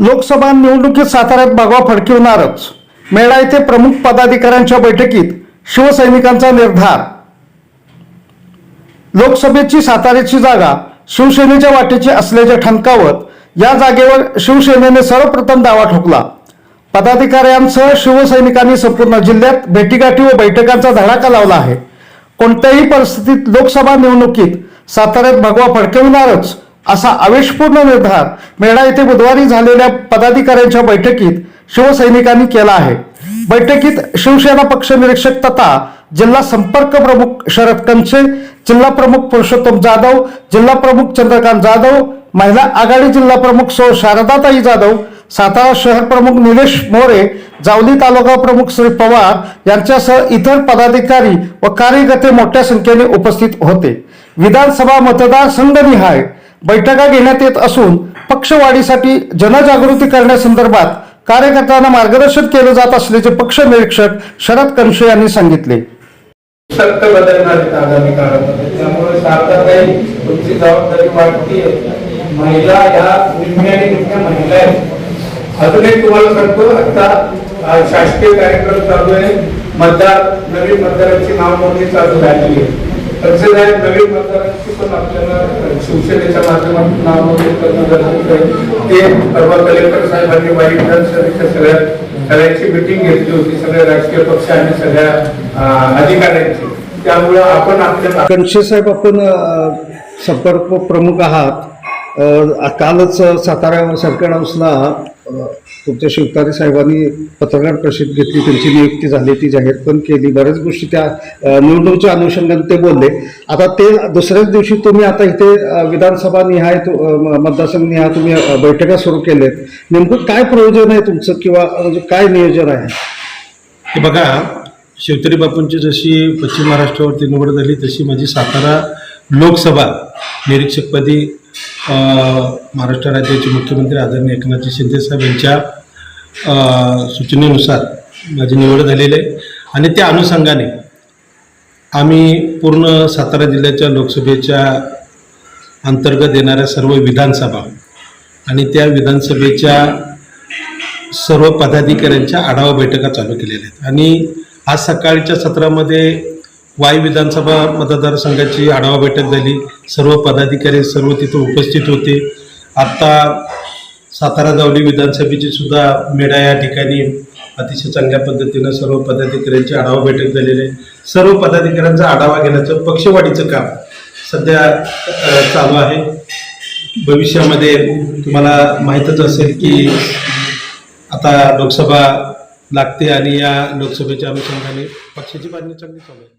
लोकसभा निवडणुकीत साताऱ्यात भगवा फडकिवणारच. मेळा येथे प्रमुख पदाधिकाऱ्यांच्या बैठकीत शिवसैनिकांचा निर्धार. लोकसभेची साताऱ्याची जागा शिवसेनेच्या वाटेची असल्याचे ठणकावत या जागेवर शिवसेनेने सर्वप्रथम दावा ठोकला. पदाधिकाऱ्यांसह शिवसैनिकांनी संपूर्ण जिल्ह्यात भेटीगाठी व बैठकांचा धडाका लावला आहे. कोणत्याही परिस्थितीत लोकसभा निवडणुकीत साताऱ्यात भगवा फडकविणारच असा आवेशपूर्ण निर्धार मेढा येथे बुधवारी झालेल्या पदाधिकाऱ्यांच्या बैठकीत शिवसैनिकांनी केला आहे. बैठकीत शिवसेना पक्ष निरीक्षक तथा जिल्हा संपर्क प्रमुख शरद कंचे जिल्हा प्रमुख पुरुषोत्तम जाधव जिल्हा प्रमुख चंद्रकांत जाधव महिला आघाडी जिल्हा प्रमुख सौ शारदाताई जाधव सातारा शहर प्रमुख निलेश मोरे जावली तालुका प्रमुख श्री पवार यांच्यासह इतर पदाधिकारी व कार्यकर्ते मोठ्या संख्येने उपस्थित होते. विधानसभा मतदारसंघनिहाय बैठका घेण्यात येत असून पक्षवाढीसाठी जनजागृती करण्यासंदर्भात कार्यकर्त्यांना मार्गदर्शन केलं जात असल्याचे पक्ष निरीक्षक शरद कनशे यांनी सांगितले. सक्त बदलणार आगामी काळामध्ये. त्यामुळे साताराही तुमची जबाबदारी वाटते महिला ह्या निम्म्या महिला आहेत. अजून एक तुम्हाला सांगतो आता शासकीय कार्यक्रम चालू आहे. मतदार नवीन मतदारांची नाव नोंदणी चालू झाली आहे. तसे नाही नवीन मतदारांची पण आपल्याला शिवसेनेच्या माध्यमातून नाव नोंदणी करणं गरजेचं आहे. ते परवा कलेक्टर साहेबांनी वाई विधानसभेच्या सगळ्या सगळ्यांची मिटिंग घेतली होती सगळ्या राजकीय पक्ष आणि सगळ्या अधिकाऱ्यांची. त्यामुळे आपण आपल्या कंशे साहेब आपण संपर्क प्रमुख आहात. कालच सातारा सरकार हाऊसला तुमच्या शिवतारे साहेबांनी पत्रकार परिषद घेतली त्यांची नियुक्ती झाली ती जाहीर पण केली. बऱ्याच गोष्टी त्या निवडणुकीच्या अनुषंगाने ते बोलले. आता ते दुसऱ्याच दिवशी तुम्ही आता इथे विधानसभा निहाय म- मतदारसंघ निहाय तुम्ही बैठका सुरू केलेत नेमकं काय प्रयोजन आहे तुमचं किंवा म्हणजे काय नियोजन आहे? हे बघा शिवतरी बापूंची जशी पश्चिम महाराष्ट्रावरती निवड झाली तशी माझी सातारा लोकसभा निरीक्षकपदी महाराष्ट्र राज्याचे मुख्यमंत्री आदरणीय एकनाथजी शिंदेसाहेब यांच्या सूचनेनुसार माझी निवड झालेली आहे. आणि त्या अनुषंगाने आम्ही पूर्ण सातारा जिल्ह्याच्या लोकसभेच्या अंतर्गत येणाऱ्या सर्व विधानसभा आणि त्या विधानसभेच्या सर्व पदाधिकाऱ्यांच्या आढावा बैठका चालू केलेल्या आहेत. आणि आज सकाळच्या सत्रामध्ये वाई विधानसभा मतदारसंघाची आढावा बैठक झाली. सर्व पदाधिकारी सर्व तिथे उपस्थित होते. आत्ता सातारा जावली विधानसभेची सुद्धा मेळा या ठिकाणी अतिशय चांगल्या पद्धतीनं सर्व पदाधिकाऱ्यांची आढावा बैठक झालेली आहे. सर्व पदाधिकाऱ्यांचा आढावा घेण्याचं पक्षवाढीचं काम सध्या चालू आहे. भविष्यामध्ये तुम्हाला माहीतच असेल की आता लोकसभा लागते आणि या लोकसभेच्या अनुषंगाने पक्षाची बांधणी चांगली चालू आहे.